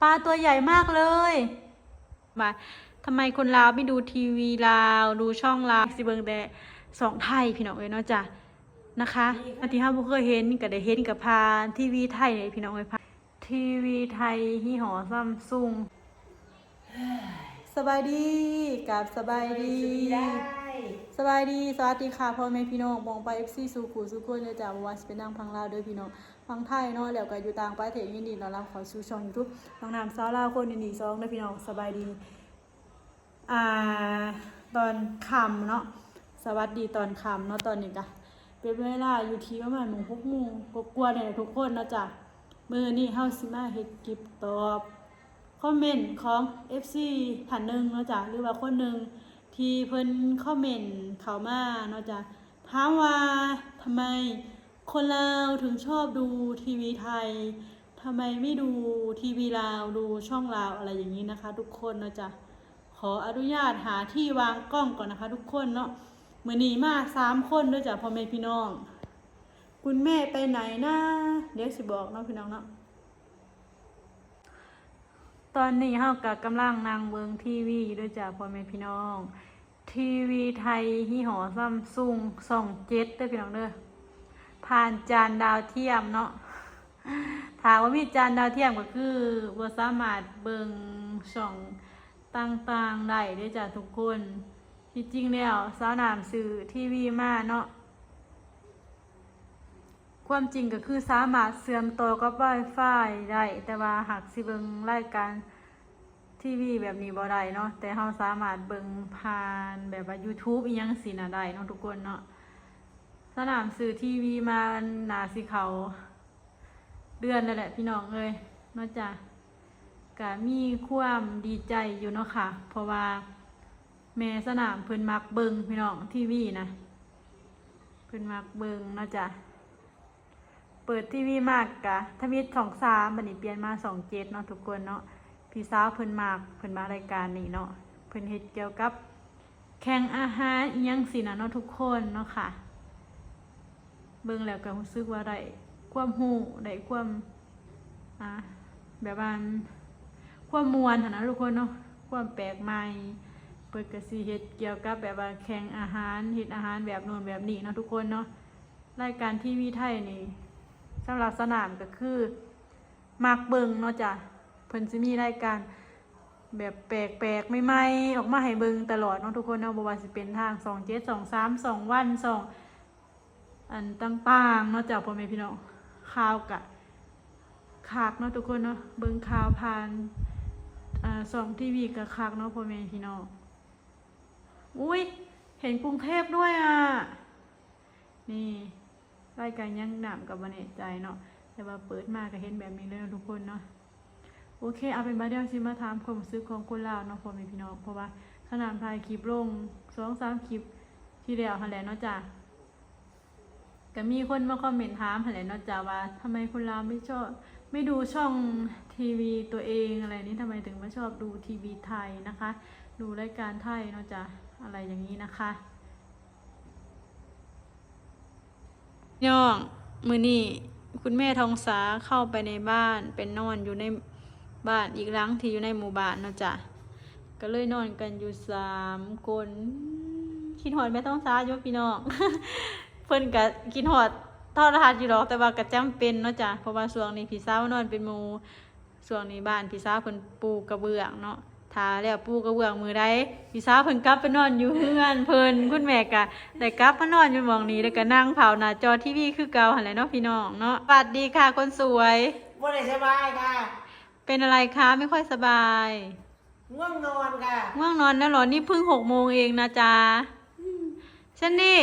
ปลาตัวใหญ่มากเลย มาทำไมคนลาวไม่ดูทีวีลาว ดูช่องลาวสิเบิงแต่สองไทยพี่น้องเอ้ยเนาะจ้ะนะคะอันที่ห้าบ่เคยเห็นก็ได้เห็นกับพานทีวีไทยเลยพี่น้องเอ้ยพาทีวีไทยฮี่หอซัมซุงสบายดีกับสบายดีสบายดีสวัสดีค่ะพ่อแม่พี่น้องมองไปเอฟซีสู่ขู่สู่คนเลยจ้ะบ่ว่าสิเป็นนางพังลาวเด้อพี่น้อง พังไทยเนาะแล้วก็อยู่ต่างประเทศยินดีต้อนรับเข้าสู่ช่อง YouTube น้องนามสาวลาวคนยินดีซองเด้พี่น้องสบายดีอ่าตอนค่ำเนาะสวัสดีตอนค่ำเนาะตอนนี้ก็เป็นเวลาอยู่ที่ประมาณหมู่หกโมงกกลัวเนี่ยทุกคนเนาะจ้ะมือนี้เฮาสิมาเฮ็ดคลิปตอบคอมเมนต์ของ FC ท่านหนึ่งเนาะจ้ะหรือว่าคนหนึ่งที่เพิ่นคอมเมนต์เขามาเนาะจ้ะถามว่าทำไม คนลาวถึงชอบดูทีวีไทยทำไมไม่ดูทีวีลาวดูช่องลาวอะไรอย่างนี้นะคะ ทุกคนเนาะจ้ะขออนุญาตหาที่วางกล้องก่อนนะคะ ทุกคนเนาะมือนีมาสามคนด้วยจ้ะพ่อแม่พี่น้อง คุณแม่ไปไหนนะเดี๋ยวสิบอกเนาะพี่น้องเนาะตอนนี้เฮากับกำลังนั่งเบิงทีวีด้วยจ้ะพ่อแม่พี่น้อง ทีวีไทยฮี่หอซัมซุงสองเจ็ดเด้อพี่น้องเด้อ ผ่านจานดาวเทียมเนาะถามว่ามีจานดาวเทียมก็คือบ่สามารถเบิงช่องต่างๆได้เด้อจ้ะทุกคนที่จริงแล้วสาวนามสื่อทีวีมาเนาะความจริงก็คือสามารถเสื่อมต่อกับ Wi-Fi ได้แต่ว่าหากสิเบิงรายการทีวีแบบนี้บ่ได้เนาะแต่เราสามารถเบิงผ่านแบบว่า YouTube อีหยังสิน่ะได้เนาะทุกคนเนาะ สนามสื่อทีวีมาหนาสิเขาเดือนนั่นแหละพี่น้องเอ้ยนาะจ้ะก็มีความดีใจอยู่เนาะค่ะ เพราะว่าแม่สนามเพิ่นมักเบิงพี่น้องทีวีนะเพิ่นมักเบิงเนาะจ้ะเปิดทีวีมากกะทวิตสองสามบันนี้เปลี่ยนมาสองเจ็ดเนาะทุกคนเนาะพี่สาวเพิ่นมากเพิ่นมารายการนี้เนาะเพิ่นเฮ็ดเกี่ยวกับ แข่งอาหารยังสินะเนาะทุกคนเนาะค่ะ เบิ่งแล้วก็รู้สึกว่าได้ความรู้ได้ความอ่าแบบว่าความมวลนนะทุกคนเนาะความแปลกใหม่เปิดก็สิเฮ็ดเกี่ยวกับแบบว่าแข่งอาหารเฮ็ดอาหารแบบน่นแบบนี้เนาะทุกคนเนาะรายการทีวีไทยนี่สำหรับสนามก็คือมักเบิงเนาะจ้ะเพิ่นสิมีรายการแบบแปลกๆใหม่ๆออกมาให้เบิงตลอดเนาะทุกคนเนาะบ่ว่าสิเป็นทาง2 7 2 3 2วัน2อั อันต่างๆเนาะจ้ะพ่อแม่พี่น้องข่าวกะคักเนาะทุกคนเนาะเบิงข่าวผ่านอ่าสองทีวีกะคักเนาะพ่อแม่พี่น้องอุ้ยเห็นกรุงเทพด้วยอะนี่รายการยังหนามกับวันเนใจเนาะแต่ว่าเปิดมาก็เห็นแบบนี้เลยทุกคนเนาะโอเคเอาเป็นบาเดียวชิมาถามความรู้สึกของคนลาวเนาะพ่อแม่พี่น้องเพราะว่าขนาดถ่ายคลิปลงสองสามคลิปที่แล้วหันแหละเนาะจ้ะ ก็มีคนมาคอมเมนต์ถามหันแหละเนาะจ้ะว่าทำไมคนลาไม่ชอบไม่ดูช่องทีวีตัวเองอะไรนี้ทำไมถึงไม่ชอบดูทีวีไทยนะคะ ดูรายการไทยนาะจ้ะอะไรอย่างนี้นะคะย่องมือนี่คุณแม่ทองสาเข้าไปในบ้านเป็นนอนอยู่ในบ้านอีกหลังที่อยู่ในหมู่บ้านเนาะจ้ะก็เลยนอนกันอยู่สามคนคิดหอดแม่ทองสาอยู่พี่น้อง เพิ่นก็คิดหอดทอดรหัสอยู่หรอกแต่ว่าก็จำเป็นเนาะจ้ะเพราะว่าช่วงนี้พี่สาวนอนเป็นหมู่ช่วงนี้บ้านพี่สาวเพิ่นปูกระเบื้องเนาะทาแล้วปูกระเบื้องมือใดพี่สาวเพิ่นกลับไปนอนอยู่เฮือนเพิ่นคุณแม่ก็ได้กลับมานอนอยู่หมองนี้แล้วก็นั่งเผาหน้าจอทีวีคือเก่าหั่นแหละเนาะพี่น้องเนาะสวัสดีค่ะคนสวยบ่ได้สบายค่ะ เป็นอะไรคะไม่ค่อยสบายง่วงนอนค่ะง่วงนอนแล้วเหรอนี่เพิ่งหกโมงเองนะจ๊ะฉันนี่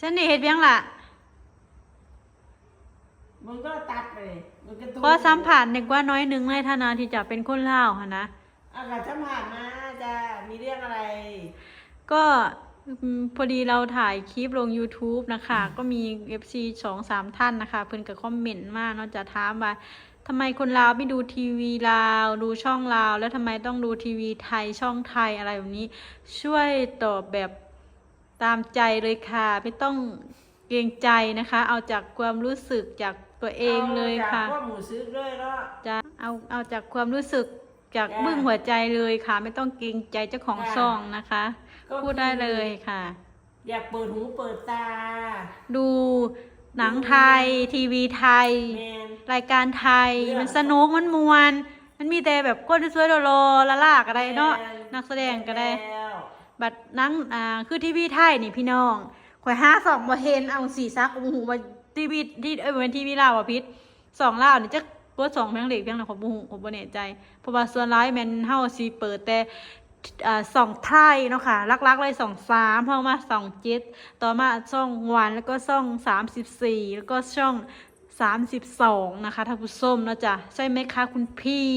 ฉันนี่เฮ็ดเพียงล่ะมันก็ตัดไปเลยมันก็ขอสัมผัสนึกว่าน้อยหนึ่งในฐานะที่จะเป็นคนเล่าวค่ะนะ อากาศสัมผัสมาจะมีเรื่องอะไรก็อืมพอดีเราถ่ายคลิปลง YouTube นะคะ ก็มี FC สองสามท่านนะคะ เพิ่นก็คอมเมนต์มาเนาะจะถามว่าทำไมคนลาวไม่ดูทีวีลาว ดูช่องลาว แล้วทำไมต้องดูทีวีไทยช่องไทยอะไรแบบนี้ ช่วยตอบแบบ ตามใจเลยค่ะ ไม่ต้องเกรงใจนะคะ เอาจากความรู้สึกจากตัวเองเลยค่ะอาจากพวกหมูซื้อด้วยเนาะจะเอาเอาจากความรู้สึกจากจ้ะบึ้งหัวใจเลยค่ะ ไม่ต้องเกรงใจเจ้าของจ้ะช่องนะคะก็พูดได้เลยค่ะ อยากเปิดหูเปิดตา ดูหนังไทย ทีวีไทยแมนรายการไทยเรื่องมันสนุกมันมวน มันมีแต่แบบก้นสวยๆโลๆละลากอะไรเนาะแม่นักแสดงก็ได้แล้ว บัดนังอ่าคือทีวีไทยนี่พี่น้องข่อยหาสองบ่เห็นเอาสี่ซักโอ้โหว่าทีวีที่เอ้ยบ่แม่นทีวีลาวอะพิษสองลาวนี่จะกดสองเพียงเล็กเพียงนะขอยบ่ฮู้ขอยบ่แน่ใจเพราะว่าส่วนร้ายแมนเฮาสิเปิดแต่อ่าสองไทยเนาะค่ะลักๆเลยสองสามเพรามาสองเจ็ดต่อมาช่องวันแล้วก็ช่องสามสิบสี่แล้วก็ช่องสามสิบสองนะคะท่านผู้ชมเนาะจ้ะใช่ไหมคะคุณพี่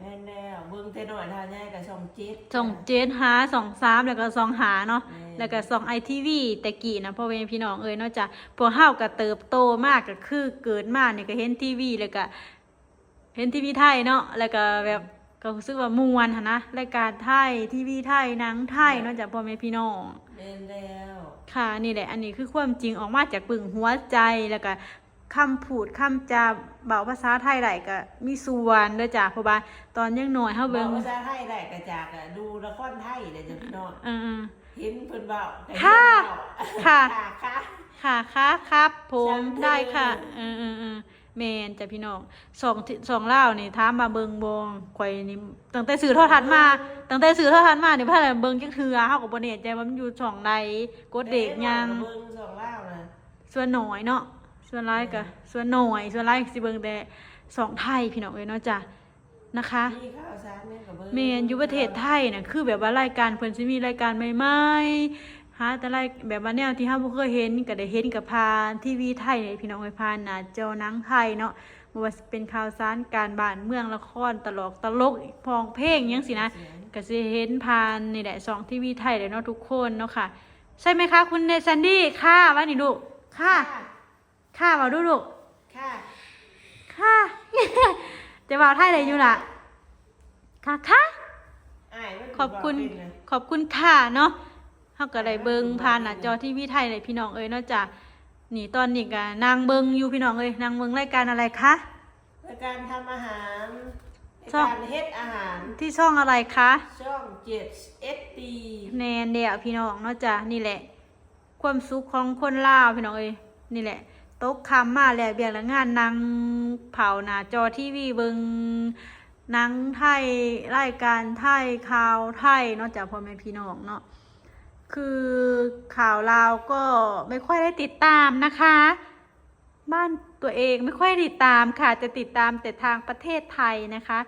แม่นแล้วเบิ่งแต่น้อยทานใหญ่กับช่องเจ็ดสองเจ็ดหาสองสามแล้วก็สองหาเนาะแม่แล้วก็สองไอทีวีแต่กี้นะพ่อแม่พี่น้องเอ้ยเนาะจ้ะพวกเฮาก็เติบโตมากก็คือเกิดมาเนี่ยก็เห็นทีวีแล้วก็เห็นทีวีไทยเนาะแล้วก็แบบก็รู้สึกว่ามวนหันนะรายการไทยทีวีไทยหนังไทยเนาะจ้ะพ่อแม่พี่น้อง แม่นแล้ว ค่ะนี่แหละอันนี้คือความจริงออกมาจากปึงหัวใจแล้วก็ คำพูดคำจาเบาภาษาไทยไหลก็มีส่วนเด้อจ้ะเพราะว่าตอนยังน้อยเฮาบอเบิ่กงภาษาไทยได้กระจากอะดูละครไทยเลยจ้ะพี่น้องเออ เห็นเพิ่นเว้าแต่ค่ะเห็นเว้าค่ะ ค่ะค่ะๆค่ะค่ะครับ ผมจำเลยได้ค่ะเออเออเออแมนจ้ะพี่น้องสองที่สองเล่าวนี่ถามมาเบิงบงข่อยนี่ตั้งแต่สื่อโทรทัศน์มาตั้งแต่สื่อโทรทัศน์มานี่พ่ออะไรเบิงจักเทือเฮาก็บ่แน่ใจว่ามันอยู่ช่องใดกดเด็กยังเบิ่งสองเล่านะส่วนน้อยเนาะ ส่วนร้ายก็ส่วนน้อยส่วนร้ายสิเบิ่งแต่สองไทยพี่น้องเอ้ยเนาะจ้ะนะคะมีข้าวสารแม่นกับเบิ่งเมนอยู่ประเทศไทยน่ะคือแบบว่ารายการเพิ่นสิมีรายการใหม่ๆหาแต่รายแบบว่าแนวที่เฮาบ่เคยเห็นก็ได้เห็นกับผ่านทีวีไทยนี่พี่น้องเอ้ยผ่านหน้าจอหนังไทยเนาะบ่ว่าสิเป็นข่าวสารการบ้านเมืองละครตลกตลกพองเพลงหยังสินะก็สิเห็นผ่านนี่แหละสองทีวีไทยเลยเนาะทุกคนเนาะค่ะ ใช่ไหมคะ คุณเนซันดี้ค่ะว่านี่ลูกค่ะ ค่ะค่ะว่าดูลูกค่ะ ค่ะจะว่าไทยได้อยู่ล่ะ ค่ะค่ะอ้ายมันขอบคุณกเป็นนะขอบคุณค่ะเนาะเฮาก็ได้เบิ่งผ่านหน้าจอทีวีไทยเลยพี่น้องเอ้ยเนาะจ้ะนี่ตอนนี้ก็นางเบิ่งอยู่พี่น้องเอ้ยนางเบิ่งรายการอะไรคะในการทำอาหารชอบการเฮ็ดอาหารที่ช่องอะไรคะช่องเจ็ดเอสดีแนนเดียวพี่น้องเนาะจ้ะนี่แหละ ความสุขของคนลาวพี่น้องเอ้ยนี่แหละ ตกคำมาแล้วเบียงแล้วงานนางเผาหน้าจอทีวีเบิงนังไทยรายการไทยข่าวไทยเนาะจากพ่อแม่พี่น้องเนาะคือข่าวลาวก็ไม่ค่อยได้ติดตามนะคะ บ้านตัวเองไม่ค่อยติดตามค่ะ จะติดตามแต่ทางประเทศไทยนะคะ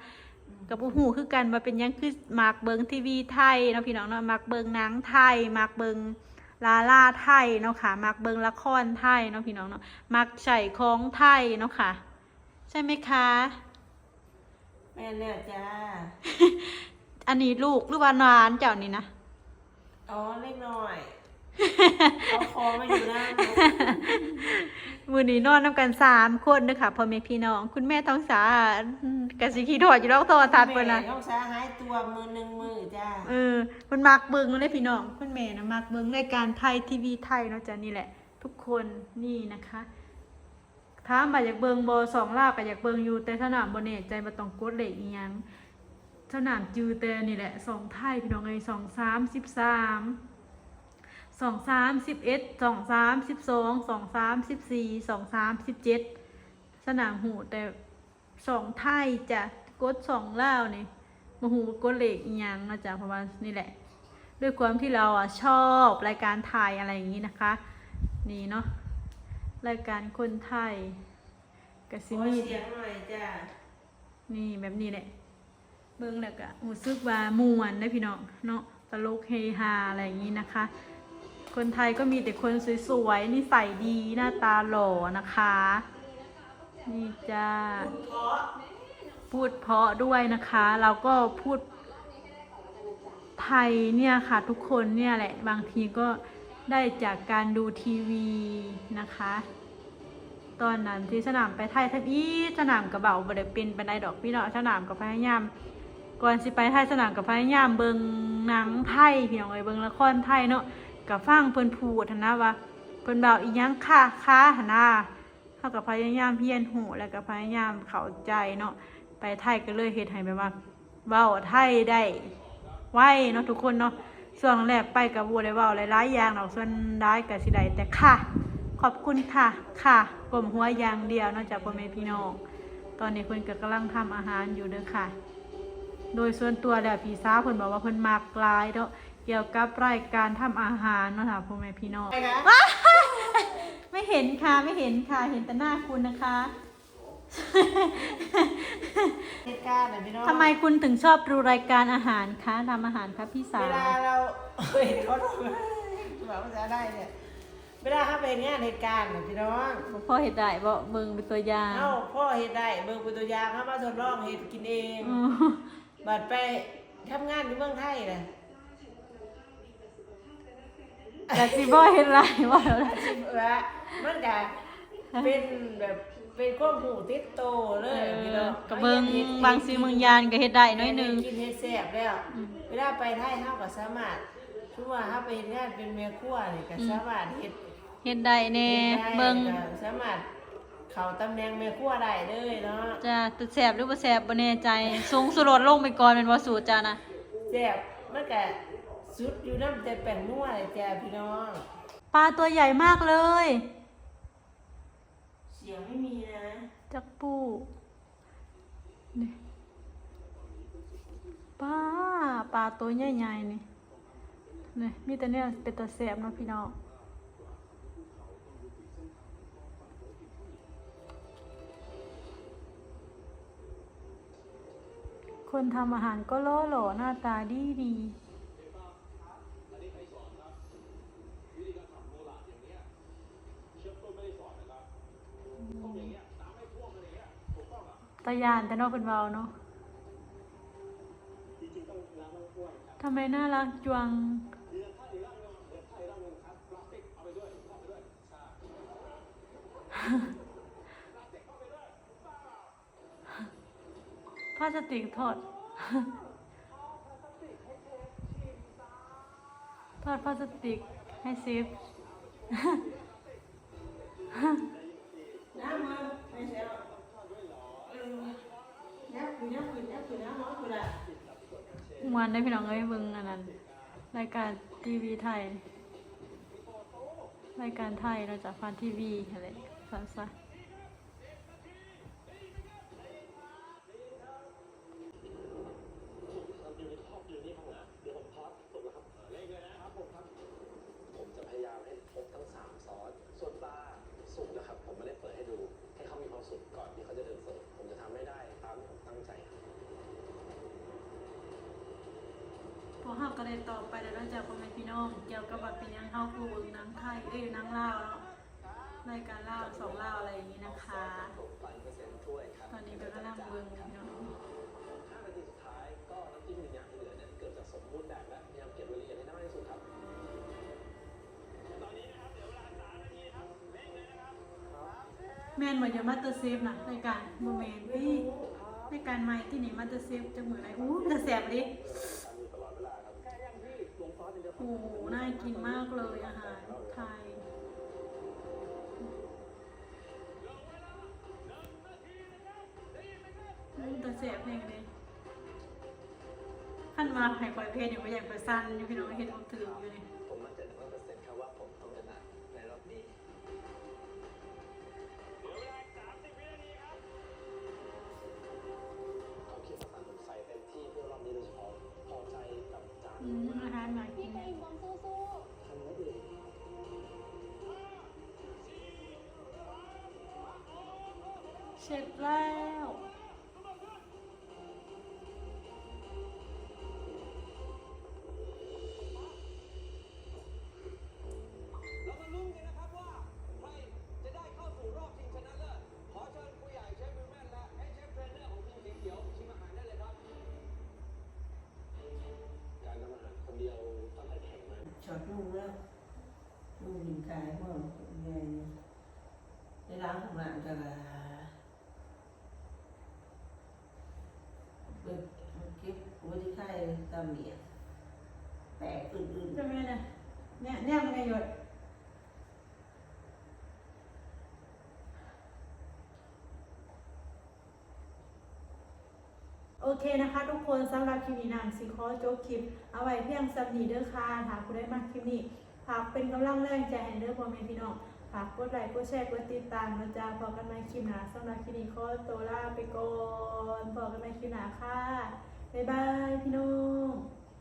กับผู้หูคือกันมาเป็นยังคือมากเบิงทีวีไทยเนาะพี่น้องเนาะมากเบิงนังไทยมากเบิง ลาล่าไทยเนาะค่ะมากเบิงละครไทยเนาะพี่น้องเนาะมักใส่ของไทยเนาะค่ะ ใช่ไหมคะ แม่นแล้วจ้า อันนี้ลูกหรือว่าหนานเจ้านี่นะ อ๋อเล็กน้อย เอาคอมาอยู่นะมือนี้นอนน้ำกันสามคนเด้อค่ะพ่อแม่พี่น้อง คุณแม่ท้องสาอืมกะสิขี้ถอดอยู่แล้วโทรทัศน์เพิ่นนะแม่ต้องสาหายตัวมือหนึ่งมือจ้าเออคุณมักเบิงเลยพี่น้องคุณแม่นะมักเบิงรายการไทยทีวีไทยเนาะจ้ะนี่แหละ ทุกคนนี่นะคะถามมาอยากเบิงบอสองลาบก็อยากเบิงอยู่แต่สนามบนเน่ใจมาต้องกดเหล็กอีหยังสนามจือแต่นี่แหละสองไทยพี่น้องเอ้ยสองสามสิบสาม สองสามสิบเอ็ดสองสามสิบสองสองสามสิบสี่สองสามสิบเจ็ดสนามหูแต่สองไทยจะกดสองล่าวนี่มาหูกดเหล็กอีหยังเนาะจ๊ะเพราะว่านี่แหละ ด้วยความที่เราอะชอบรายการไทยอะไรอย่างนี้นะคะ นี่เนาะรายการคนไทยกสิขอมีเสียงหน่อยจ้านี่แบบนี้แหละเบิ่งแล้วก็รู้สึกว่ามวนได้อพี่น้องเนาะตลกเฮฮาอะไรอย่างนี้นะคะ คนไทยก็มีแต่คนสวยๆนิสัยดีหน้าตาหล่อนะคะ นี่จ้าพูดเพาะด้วยนะคะ เราก็พูดไทยเนี่ยค่ะทุกคนเนี่ยแหละบางทีก็ได้จากการดูทีวีนะคะ ตอนนั้นที่สนามไปไทยทันอีสนามกระเบาบ่ได้เป็นไปได้ดอกพี่เนาะสนามกับพยายามก่อนสิไปไทยสนามกับพยายามเบิงหนังไทยพี่น้องเอ้ยเบิงละครไทยเนาะ กับฟังเพิ่นพูดหั้นนะว่าเพิ่นเบาอีหยังค่ะค่ะหันนะเฮเขากับพยายามเพียนหูแล้วก็พยายามเข้าใจเนาะไปไทยก็เลยเฮ็ดให้แบบว่าเว้าไทยได้ไวเนาะทุกคนเนาะส่วนแรกไปกับบัวได้เว้าหลายๆอย่างเนาะส่วนร้ายก็สิได้แต่ค่ะ ขอบคุณค่ะค่ะกลมหัวอย่างเดียวเนอกจากพ่อแม่พี่น้อง ตอนนี้เพิ่นก็กำลังทำอาหารอยู่เด้อค่ะ โดยส่วนตัวแล้วพี่สาวเพิ่นบอกว่าเพิ่นมักหลายเนาะ เกี่ยวกับรายการทำอาหารเนาะค่ะพ่อแม่พี่น้องไปคะไม่เห็นค่ะไม่เห็นค่ะ เห็นแต่หน้าคุณนะคะเหตุการณ์น่ะพี่น้องทำไมคุณถึงชอบดูรายการอาหารคะทำอาหารคะพี่สาเววลาเราเห็นเขาทำแบบภาษาได้เนี่ยเวลาเขาเป็นงานเหตุการณ์น่ะพี่น้อง พ่อเห็ดได้บ่เบิ่งเป็นตัวอย่างเอ้าพ่อเห็ดได้เบิ่งเป็นตัวอย่างเขามาทดลองเห็ดกินเอง อืมบัดไปทำงานอยู่เมืองไทยน่ะ แต่สิบ่เห็นไรว่าแล้วล่ะว่ามันจะเป็นแบบเป็นความหูติดโตเลยพี่น้องก็เบิ่งบางสิ่งบางอย่างก็เฮ็ดได้น้อยหนึงกินเฮ็ดแซ่บแล้วเวลาไปไทยเฮาก็สามารถคือว่าเฮาไปเฮ็ดงานเป็นแม่ครัวนี่ก็สามารถเฮ็ดเฮ็ดได้แน่ฮ็ดได้เบิ่งก็สามารถเข้าตำแหน่งแม่ครัวได้เลยเนาะจะจะแสบหรือบ่แสบบ่แน่ใจสูงสุดลดลงไปก่อนเป็นบ่สูตรจ้านะแซ่บมันก็ สุดอยู่นำแต่แป้งนัวเลยจ้ะพี่น้อง ปลาตัวใหญ่มากเลย เสียงไม่มีนะ จักปูนี่ปลาปลาตัวใหญ่ๆนี่นี่มีแต่เนี่ยเป็นตัวแสบเนาะพี่น้องคนทำอาหารก็โล่หล่อหน้าตาดีดี ตายานแต่นอกเป็นเบาเนาะทำไมน่ารักจวงพลาสติกทอดทอดพลาสติกให้เซฟน้ำมาไม่ใช่หรอกเออยับคือยับคือยับคือน้ำร้อนคือละ มวนได้พี่น้องเอ้ยเบิ่งอันนั้นรายการทีวีไทย รายการไทยเราจะฟันทีวีอะไรซะ พอเฮาก็ได้ต่อไปแล้วเราจะพ่อแม่พี่น้องเกี่ยวกับว่าเป็นหยังเฮาผู้เบิ่งหนังไทยเอ้ยหนังลาวเนาะรายการลาวสองลาวอะไรอย่างนี้นะคะ ตอนนี้ก็กำลังเบิ่งพี่น้องแมนเหมือนจะมาสเตอร์เซฟนะรายการโมเมนที่รายการใหม่ที่ไหนมาสเตอร์เซฟจะเหมือนอะไรอู้จะแสบดิโอ้โหน่ากินมากเลยอาหารไทยอืมแต่แสบเองเลยขั้นมาไข่ปล่อยเพลอยู่ไม่อยากไปสั้นอยู่พี่น้องเห็นผมถืออยู่เลย เส เหนียดแตกอื่นๆ ใช่ไมนะเนี่ยเนี่ยมันไงหยดโอเคนะคะ ทุกคนสำหรับคลิปนี้นางสิขอโจกคลิป เอาไว้เพียงสำนีเด้อค่ะถ้าคุณได้มาคลิปนี้ฝากเป็นกำลังแรงใจให้เด้อพ่อแม่พี่น้องฝากกดไลค์กดแชร์กดติดตามนาจะพอกันไหมคลิปหนาสำหรับคลิปนี้ขอตัวลาไปก่อนพอกันไหมคลิปหนาค่ะ บ๊ายบายพี่น้อง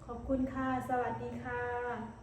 ขอบคุณค่ะ สวัสดีค่ะ